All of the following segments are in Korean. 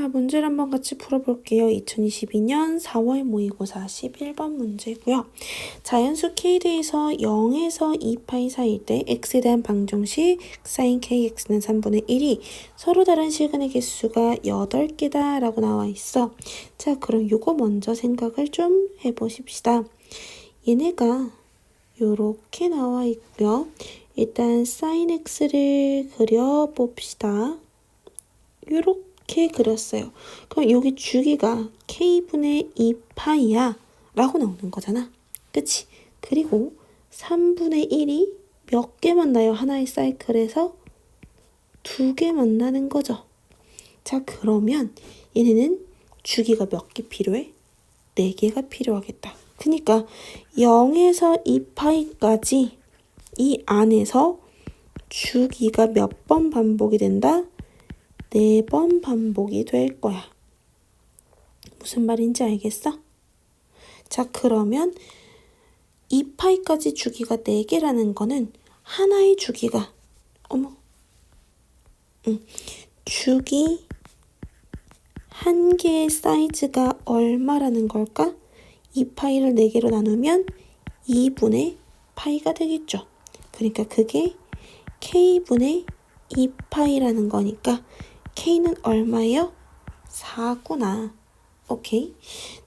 자, 문제를 한번 같이 풀어볼게요. 2022년 4월 모의고사 11번 문제고요. 자연수 k대에서 0에서 2파이 사이일 때 x에 대한 방정식 sin kx는 3분의 1이 서로 다른 시간의 개수가 8개다 라고 나와 있어. 자, 그럼 요거 먼저 생각을 좀 해보십시다. 얘네가 요렇게 나와 있고요. 일단 sin x를 그려봅시다. 요렇게 이렇게 그렸어요. 그럼 여기 주기가 k분의 2파이야 라고 나오는 거잖아. 그치? 그리고 3분의 1이 몇 개 만나요? 하나의 사이클에서 두 개 만나는 거죠. 자, 그러면 얘네는 주기가 몇 개 필요해? 4개가 필요하겠다. 그러니까 0에서 2파이까지 이 안에서 주기가 몇 번 반복이 된다? 네 번 반복이 될 거야. 무슨 말인지 알겠어? 자, 그러면 2파이까지 주기가 4개라는 거는 하나의 주기가, 어머, 응, 주기 한 개의 사이즈가 얼마라는 걸까? 2파이를 4개로 나누면 2분의 파이가 되겠죠. 그러니까 그게 k분의 2파이라는 거니까 k는 얼마예요? 4구나. 오케이.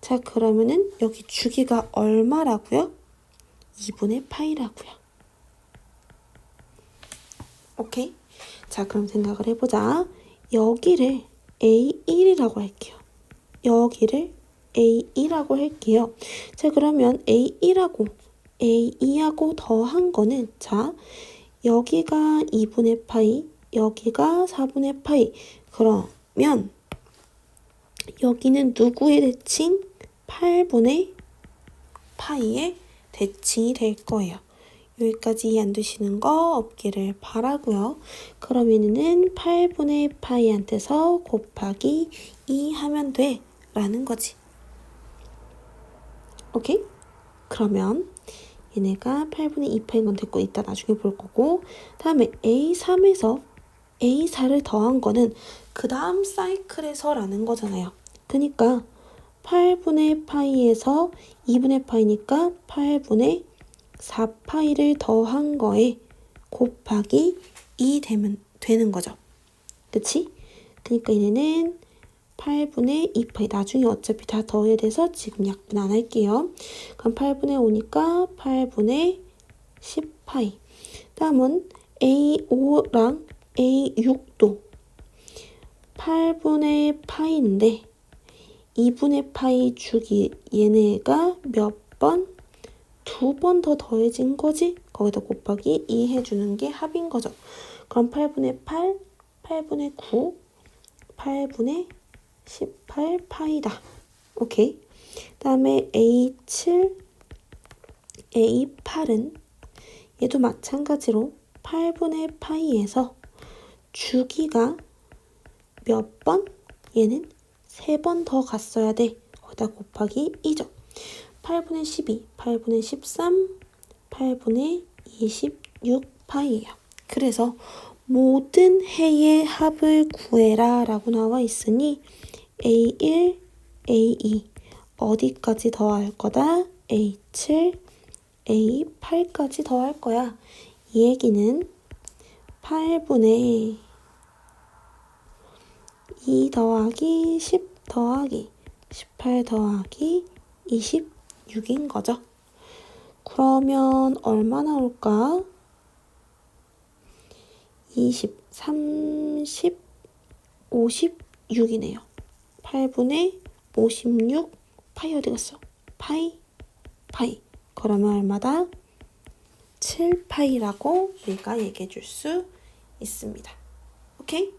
자, 그러면은 여기 주기가 얼마라고요? 2분의 파이라고요. 오케이. 자, 그럼 생각을 해보자. 여기를 A1이라고 할게요. 여기를 A2라고 할게요. 자, 그러면 A1하고 A2하고 더한 거는 자, 여기가 2분의 파이, 여기가 4분의 파이. 그러면 여기는 누구의 대칭? 8분의 파이의 대칭이 될 거예요. 여기까지 이해 안 되시는 거 없기를 바라고요. 얘는 8분의 파이한테서 곱하기 2 하면 돼 라는 거지. 오케이? 그러면 얘네가 8분의 2파인 건 됐고 이따 나중에 볼 거고 다음에 A3에서 A4를 더한 거는 그 다음 사이클에서라는 거잖아요. 그니까 8분의 파이에서 2분의 파이니까 8분의 4파이를 더한 거에 곱하기 2 되면 되는 거죠. 그치? 그니까 얘네는 8분의 2파이 나중에 어차피 다 더해야 돼서 지금 약분 안 할게요. 그럼 8분의 5니까 8분의 10파이 다음은 A5랑 A6도 8분의 파이인데 2분의 파이 주기 얘네가 몇 번? 두 번 더 더해진 거지? 거기다 곱하기 2 해주는 게 합인 거죠. 그럼 8분의 8, 8분의 9, 8분의 18 파이다. 오케이. 다음에 A7, A8은 얘도 마찬가지로 8분의 파이에서 주기가 몇 번? 얘는 세 번 더 갔어야 돼. 거기다 곱하기 2죠. 8분의 12, 8분의 13, 8분의 26파이예요. 그래서 모든 해의 합을 구해라 라고 나와 있으니 A1, A2 어디까지 더 할 거다? A7, A8까지 더 할 거야. 이 얘기는 8분의 2 더하기 10 더하기 18 더하기 26인 거죠. 그러면 얼마 나올까? 20, 30, 56이네요. 8분의 56 파이 어디 갔어? 파이, 파이. 그러면 얼마다? 7파이라고 우리가 얘기해 줄 수 있습니다. 오케이?